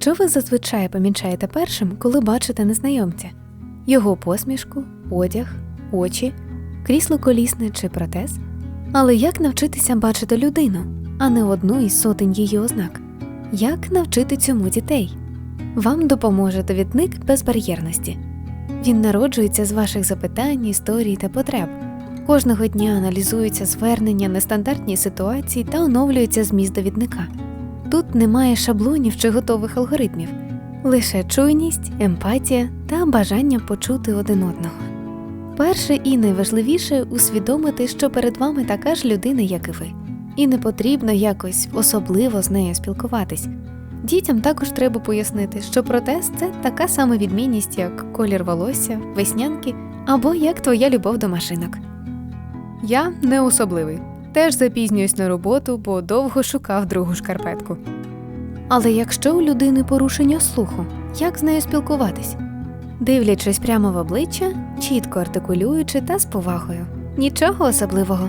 Що ви зазвичай помічаєте першим, коли бачите незнайомця? Його посмішку, одяг, очі, крісло колісне чи протез? Але як навчитися бачити людину, а не одну із сотень її ознак? Як навчити цьому дітей? Вам допоможе довідник безбар'єрності. Він народжується з ваших запитань, історій та потреб. Кожного дня аналізуються звернення, нестандартні ситуації та оновлюється зміст довідника. Тут немає шаблонів чи готових алгоритмів, лише чуйність, емпатія та бажання почути один одного. Перше і найважливіше усвідомити, що перед вами така ж людина, як і ви, і не потрібно якось особливо з нею спілкуватись. Дітям також треба пояснити, що протез це така сама відмінність, як колір волосся, веснянки або як твоя любов до машинок. Я не особливий. Теж запізнююсь на роботу, бо довго шукав другу шкарпетку. Але якщо у людини порушення слуху, як з нею спілкуватись? Дивлячись прямо в обличчя, чітко артикулюючи та з повагою. Нічого особливого.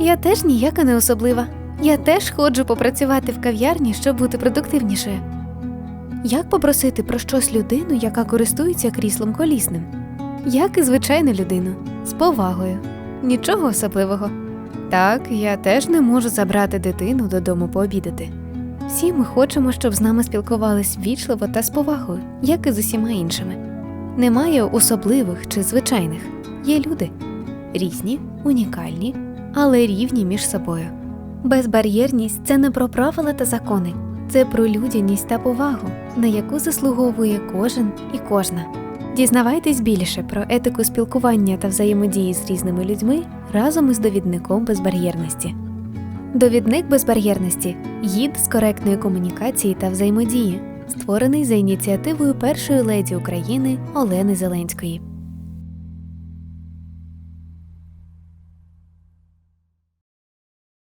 Я теж ніяка не особлива. Я теж ходжу попрацювати в кав'ярні, щоб бути продуктивнішою. Як попросити про щось людину, яка користується кріслом колісним? Як і звичайну людину, з повагою. Нічого особливого. Так, я теж не можу забрати дитину додому пообідати. Всі ми хочемо, щоб з нами спілкувались ввічливо та з повагою, як і з усіма іншими. Немає особливих чи звичайних. Є люди різні, унікальні, але рівні між собою. Безбар'єрність це не про правила та закони, це про людяність та повагу, на яку заслуговує кожен і кожна. Дізнавайтесь більше про етику спілкування та взаємодії з різними людьми разом із довідником безбар'єрності. Довідник безбар'єрності гід з коректної комунікації та взаємодії, створений за ініціативою першої леді України Олени Зеленської.